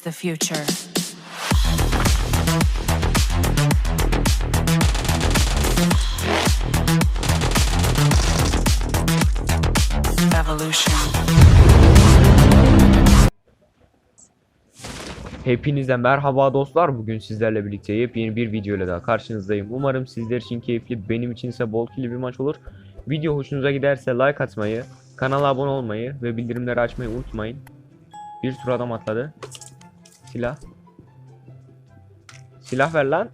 İs the future. Hepinize merhaba dostlar. Bugün sizlerle birlikte yepyeni bir video ile daha karşınızdayım. Umarım sizler için keyifli, benim için ise bol kili bir maç olur. Video hoşunuza giderse like atmayı, kanala abone olmayı ve bildirimleri açmayı unutmayın. Bir sürü adam atladı. Silah. Silah ver lan.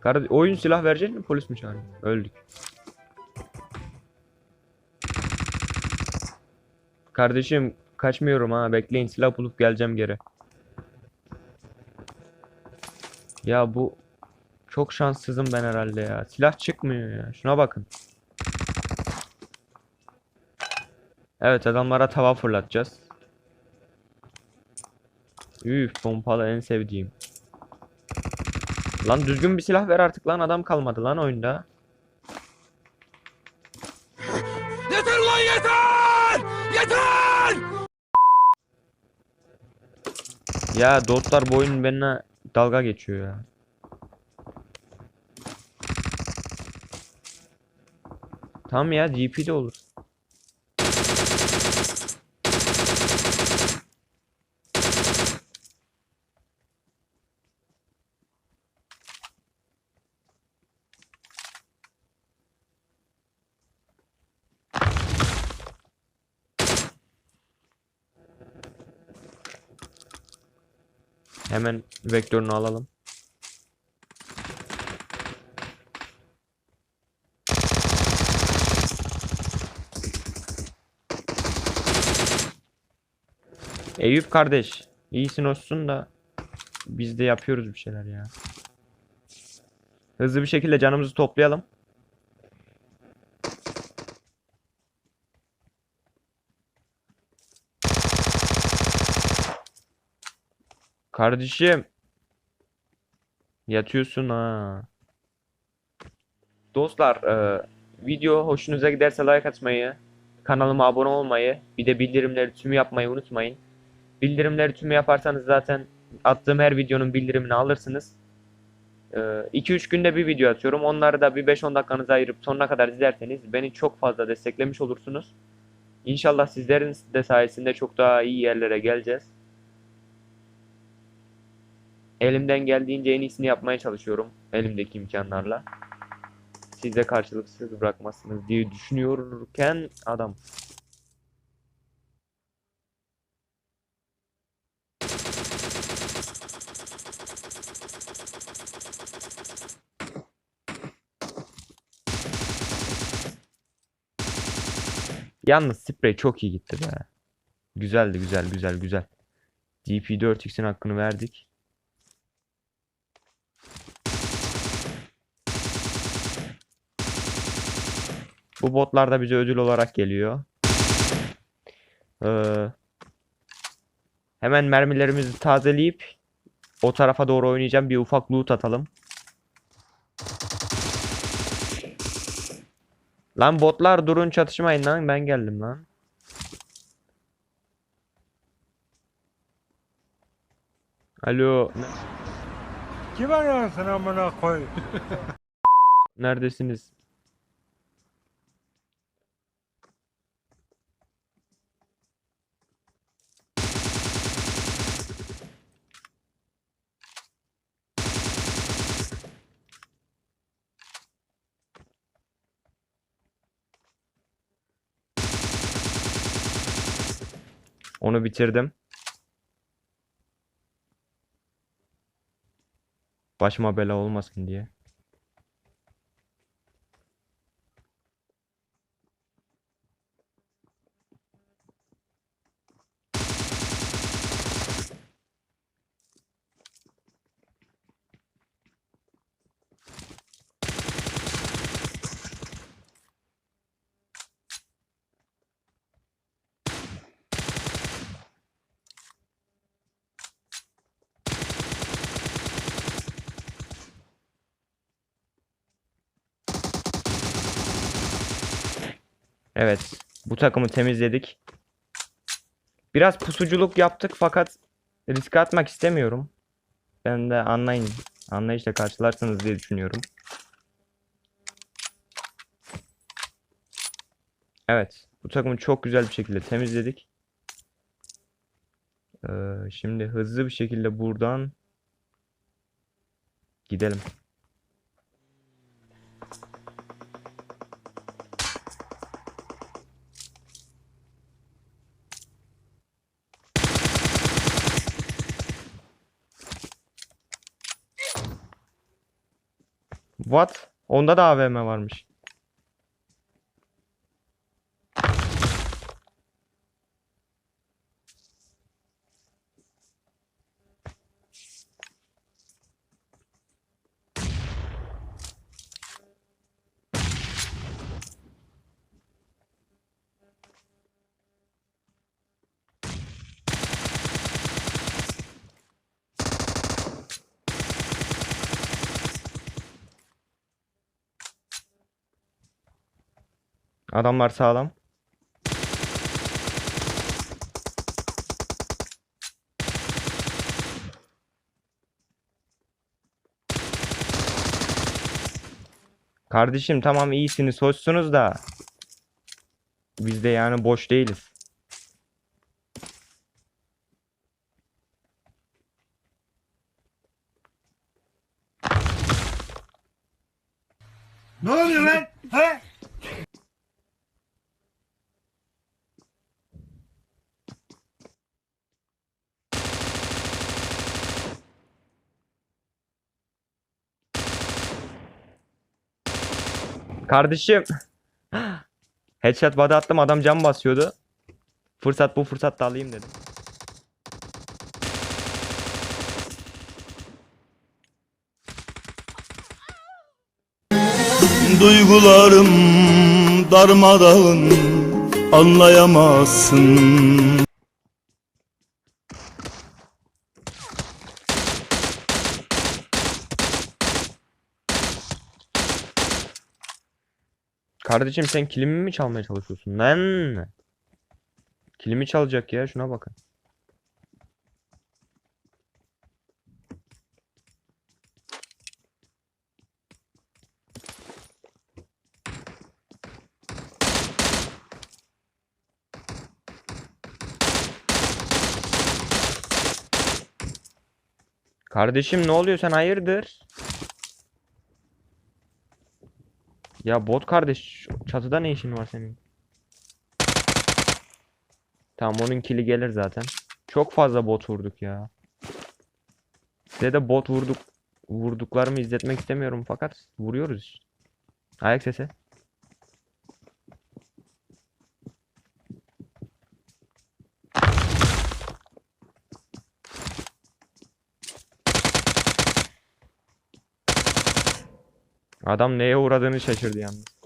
Kardeş, oyun silah verecek mi? Polis mi çağırıyor? Öldük. Kardeşim kaçmıyorum ha bekleyin silah bulup geleceğim geri. Ya bu çok şanssızım ben herhalde ya. Silah çıkmıyor ya. Şuna bakın. Evet adamlara tava fırlatacağız. Üf pompalı en sevdiğim. Lan düzgün bir silah ver artık lan adam kalmadı lan oyunda. Yeter ulan yeter! Yeter! Ya dostlar bu oyun benimle dalga geçiyor ya. Tamam ya GP de olur. Hemen vektörünü alalım. Eyüp kardeş, iyisin olsun da biz de yapıyoruz bir şeyler ya. Hızlı bir şekilde canımızı toplayalım. Kardeşim. Yatıyorsun ha. Dostlar, e, video hoşunuza giderse like atmayı, kanalıma abone olmayı, bir de bildirimleri tüm yapmayı unutmayın. Bildirimleri tüm yaparsanız zaten attığım her videonun bildirimini alırsınız. 2-3 günde bir video atıyorum. Onları da bir 5-10 dakikanızı ayırıp sonuna kadar izlerseniz beni çok fazla desteklemiş olursunuz. İnşallah sizlerin de sayesinde çok daha iyi yerlere geleceğiz. Elimden geldiğince en iyisini yapmaya çalışıyorum. Elimdeki imkanlarla. Siz de karşılıksız bırakmazsınız diye düşünüyorken adam. Yalnız sprey çok iyi gitti be. Güzeldi güzel güzel güzel. DP4X'in hakkını verdik. Bu botlar da bize ödül olarak geliyor. Ee, hemen mermilerimizi tazeleyip o tarafa doğru oynayacağım. Bir ufak loot atalım. Lan botlar durun çatışmayın lan. Ben geldim lan. Alo. Kim arıyorsun amına koy? Neredesiniz? Onu bitirdim. Başıma bela olmasın diye. Evet. Bu takımı temizledik. Biraz pusuculuk yaptık fakat risk atmak istemiyorum. Ben de anlayın. Anlayışla karşılarsınız diye düşünüyorum. Evet. Bu takımı çok güzel bir şekilde temizledik. Ee, şimdi hızlı bir şekilde buradan gidelim. What? Onda da AVM varmış. Adamlar sağlam. Kardeşim tamam iyisiniz, hoşsunuz da biz de yani boş değiliz. Ne oluyor lan? Kardeşim. Headshot body attım adam cam basıyordu. Fırsat bu fırsat da alayım dedim. Duygularım darmadağın anlayamazsın Kardeşim sen kilimi mi çalmaya çalışıyorsun lan? Kilimi çalacak ya şuna bakın. Kardeşim ne oluyor sen hayırdır? Ya bot kardeş çatıda ne işin var senin? Tamam onun kili gelir zaten. Çok fazla bot vurduk ya. Size de bot vurduk vurduklarımı izletmek istemiyorum fakat vuruyoruz. Ayak sesi. Adam neye uğradığını şaşırdı yalnız.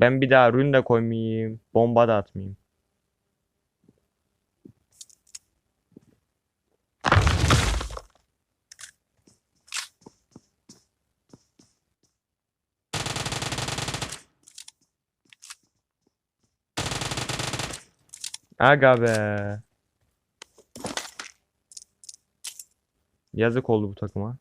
Ben bir daha rün de koymayayım. Bomba da atmayayım. Aga be. Yazık oldu bu takıma.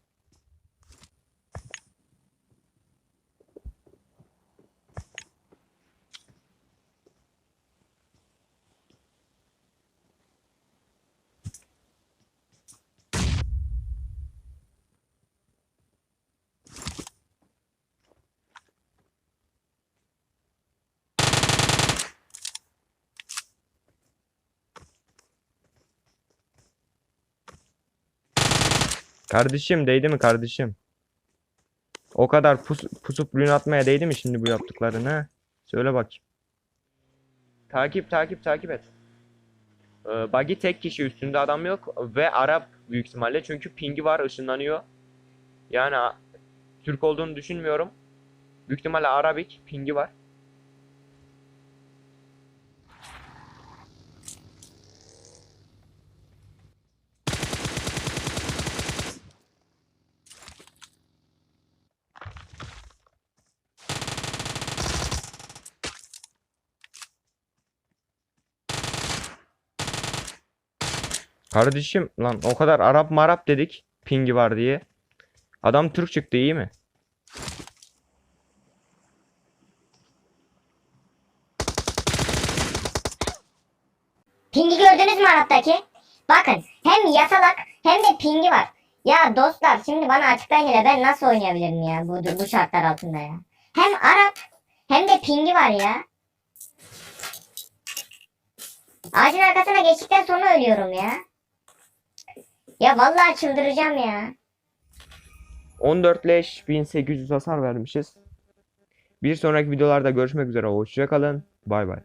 Kardeşim değdi mi kardeşim? O kadar pus pusup rün atmaya değdi mi şimdi bu yaptıkların ha? Söyle bakayım. Takip takip takip et. Ee, buggy tek kişi üstünde adam yok ve Arap büyük ihtimalle çünkü pingi var ışınlanıyor. Yani Türk olduğunu düşünmüyorum. Büyük ihtimalle Arabik pingi var. Kardeşim lan o kadar Arap marap dedik pingi var diye. Adam Türk çıktı iyi mi? Pingi gördünüz mü Arap'taki? Bakın hem yasalak hem de pingi var. Ya dostlar şimdi bana açıklayın hele ben nasıl oynayabilirim ya bu, bu şartlar altında ya. Hem Arap hem de pingi var ya. Ağacın arkasına geçtikten sonra ölüyorum ya. Ya vallahi çıldıracağım ya. 14 leş 1800 hasar vermişiz. Bir sonraki videolarda görüşmek üzere. Hoşçakalın. Bay bay.